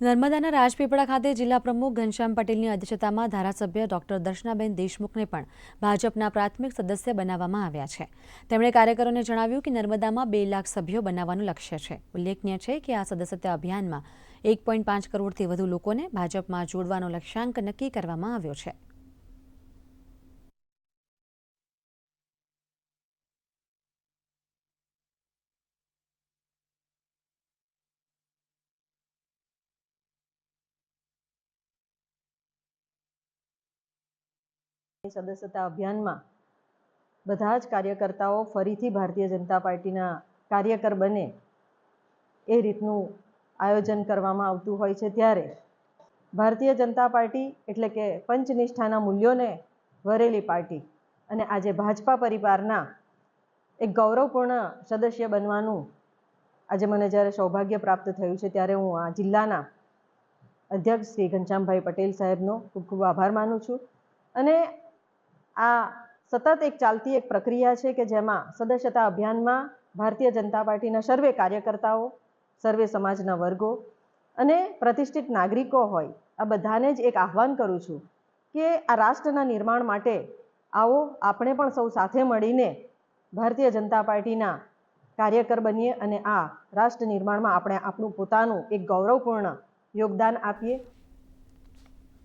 નર્મદાના રાજપીપળા ખાતે જિલ્લા પ્રમુખ ઘનશ્યામ પટેલની અધ્યક્ષતામાં ધારાસભ્ય ડોક્ટર દર્શનાબેન દેશમુખને પણ ભાજપના પ્રાથમિક સદસ્ય બનાવવામાં આવ્યા છે. તેમણે કાર્યકરોને જણાવ્યું કે નર્મદામાં બે લાખ સભ્યો બનાવવાનું લક્ષ્ય છે. ઉલ્લેખનીય છે કે આ સદસ્યતા અભિયાનમાં એક પોઈન્ટ પાંચ કરોડથી વધુ લોકોને ભાજપમાં જોડવાનો લક્ષ્યાંક નક્કી કરવામાં આવ્યો છે. સદસ્યતા અભિયાનમાં બધા જ કાર્યકર્તાઓ ફરીથી ભારતીય જનતા પાર્ટીના કાર્યકર બને એ રીતનું આયોજન કરવામાં આવતું હોય છે ત્યારે ભારતીય જનતા પાર્ટી એટલે કે પંચનિષ્ઠાના મૂલ્યોને વરેલી પાર્ટી અને આજે ભાજપા પરિવારના એક ગૌરવપૂર્ણ સદસ્ય બનવાનું આજે મને જ્યારે સૌભાગ્ય પ્રાપ્ત થયું છે ત્યારે હું આ જિલ્લાના અધ્યક્ષ શ્રી ઘનશ્યામભાઈ પટેલ સાહેબનો ખૂબ ખૂબ આભાર માનું છું. અને આ સતત એક ચાલતી એક પ્રક્રિયા છે કે જેમાં સદસ્યતા અભિયાનમાં ભારતીય જનતા પાર્ટીના સર્વે કાર્યકર્તાઓ, સર્વે સમાજના વર્ગો અને પ્રતિષ્ઠિત નાગરિકો હોય, આ બધાને જ એક આહ્વાન કરું છું કે આ રાષ્ટ્રના નિર્માણ માટે આવો આપણે પણ સૌ સાથે મળીને ભારતીય જનતા પાર્ટીના કાર્યકર બનીએ અને આ રાષ્ટ્ર નિર્માણમાં આપણે આપણું પોતાનું એક ગૌરવપૂર્ણ યોગદાન આપીએ.